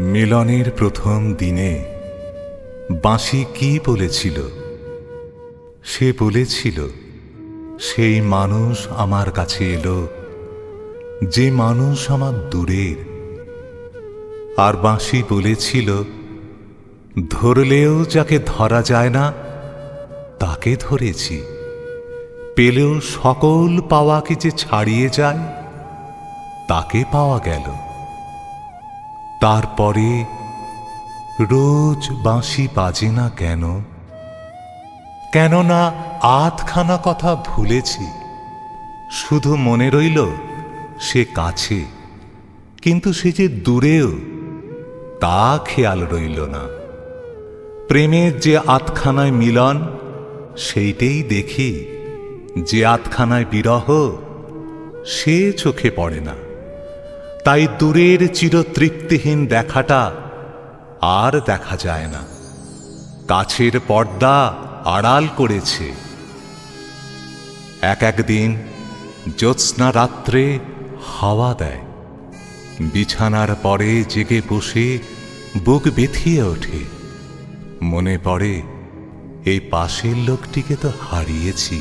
মিলনের প্রথম দিনে বাঁশি কি বলেছিল? সে বলেছিল, সেই মানুষ আমার কাছে এলো, যে মানুষ আমার দূরের। আর বাঁশি বলেছিল, ধরলেও যাকে ধরা যায় না, তাকে ধরেছি। পেলেও সকল পাওয়াকে যে ছাড়িয়ে যায়, তাকে পাওয়া গেল। তারপরে রোজ বাঁশি বাজে না কেন? কেননা আধখানা কথা ভুলেছি। শুধু মনে রইল সে কাছে, কিন্তু সে যে দূরেও, তা খেয়াল রইল না। প্রেমের যে আতখানায় মিলন, সেইটেই দেখি যে আতখানায় বিরহ সে চোখে পড়ে না। তাই দূরের চিরতৃপ্তিহীন দেখাটা আর দেখা যায় না। কাছের পর্দা আড়াল করেছে। এক একদিন জ্যোৎস্না রাত্রে হাওয়া দেয়। বিছানার পরে জেগে বসে বুক বেথিয়ে ওঠে। মনে পড়ে, এই পাশের লোকটিকে তো হারিয়েছি।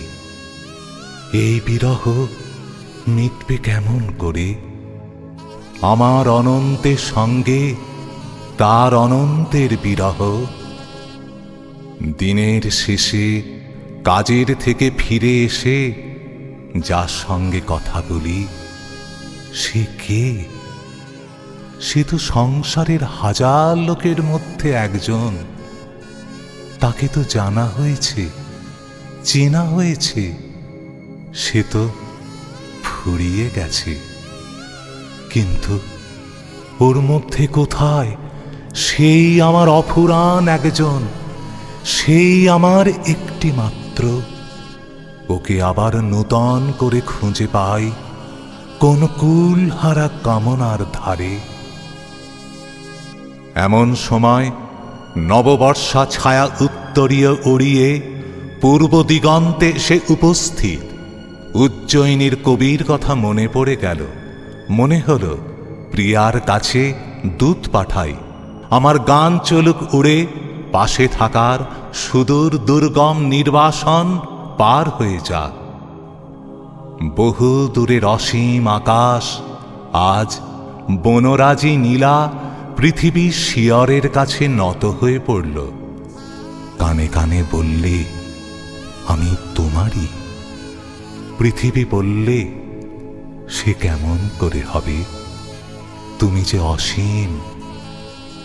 এই বিরহ মিটবে কেমন করে? আমার অনন্তের সঙ্গে তার অনন্তের বিরহ। দিনের শেষে কাজের থেকে ফিরে এসে যার সঙ্গে কথা বলি, সে কে? সে তো সংসারের হাজার লোকের মধ্যে একজন। তাকে তো জানা হয়েছে, চেনা হয়েছে। সে তো ফুরিয়ে গেছে। কিন্তু ওর মধ্যে কোথায়? সেই আমার অফুরান একজন, সেই আমার একটি মাত্র। ওকে আবার নূতন করে খুঁজে পাই কোন কুল হারা কামনার ধারে। এমন সময় নববর্ষা ছায়া উত্তরীয় উড়িয়ে পূর্ব দিগন্তে সে উপস্থিত। উজ্জয়িনীর কবির কথা মনে পড়ে গেল। মনে হল, প্রিয়ার কাছে দূত পাঠাই। আমার গান চলুক উড়ে, পাশে থাকার সুদূর দুর্গম নির্বাসন পার হয়ে যাক। বহু দূরের অসীম আকাশ, আজ বনরাজি নীলা পৃথিবীর শিয়রের কাছে নত হয়ে পড়ল। কানে কানে বললে, আমি তোমারই। পৃথিবী বললে সে কেমন করে হবে? তুমি যে অসীম,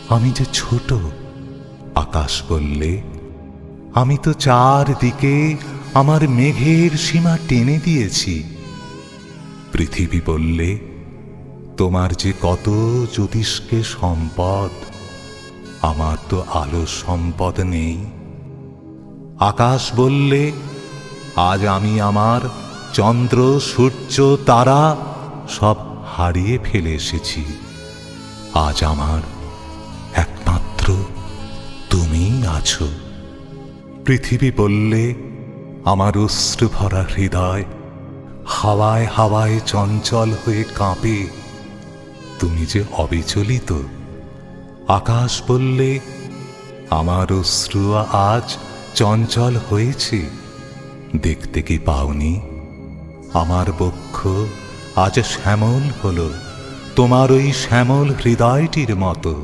আমি যে ছোট, আকাশ বললে, আমি তো চারদিকে আমার মেঘের সীমা টেনে দিয়েছি। পৃথিবী বললে, তোমার যে কত জ্যোতিষকে সম্পদ, আমার তো আলো সম্পদ নেই। আকাশ বললে, আজ আমি আমার চন্দ্র, সূর্য, তারা সব হারিয়ে ফেলে এসেছি। আজ আমার একমাত্র তুমি আছো। পৃথিবী বললে আমার অশ্রু ভরা হৃদয় হাওয়ায় হাওয়ায় চঞ্চল হয়ে কাঁপে। তুমি যে অবিচলিত, আকাশ বললে আমার অশ্রু আজ চঞ্চল হয়েছে। দেখতে কি পাওনি? আমার বক্ষ আজ শ্যামল হল, তোমার ওই শ্যামল হৃদয়টির মতো।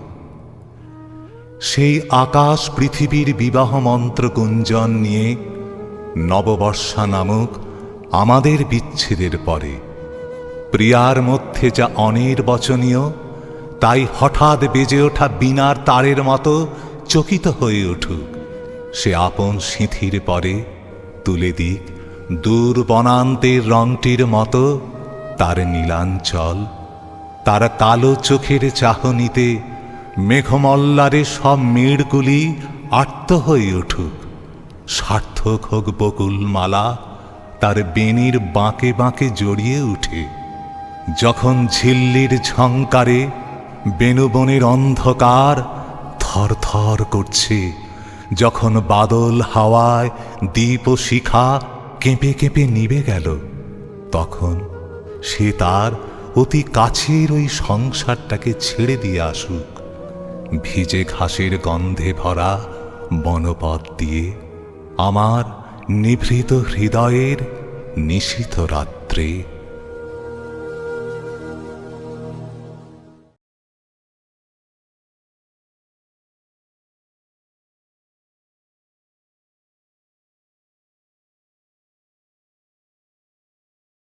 সেই আকাশ পৃথিবীর বিবাহ মন্ত্র গুঞ্জন নিয়ে নববর্ষা নামক আমাদের বিচ্ছেদের পরে, প্রিয়ার মধ্যে যা অনির্বচনীয়, তাই হঠাৎ বেজে ওঠা বিনার তারের মতো চকিত হয়ে উঠুক, সে আপন সিঁথির পরে তুলে দিক দূর বনান্তের রংটির মতো, তার নীলাঞ্চল, তার কালো চোখের চাহনিতে মেঘমল্লারে সব মেড়গুলি আর্ত হয়ে উঠুক। সার্থক হোক বকুল মালা তার বেনির বাঁকে বাঁকে জড়িয়ে উঠে। যখন ঝিল্লির ঝঙ্কারে বেনুবনের অন্ধকার থরথর করছে, যখন বাদল হাওয়ায় ও শিখা কেঁপে কেঁপে নিবে গেল। তখন সে তার অতি কাছের ওই সংসারটাকে ছেড়ে দিয়ে আসুক। ভিজে ঘাসের গন্ধে ভরা বনপথ দিয়ে আমার নিভৃত হৃদয়ের নিশিত রাত্রে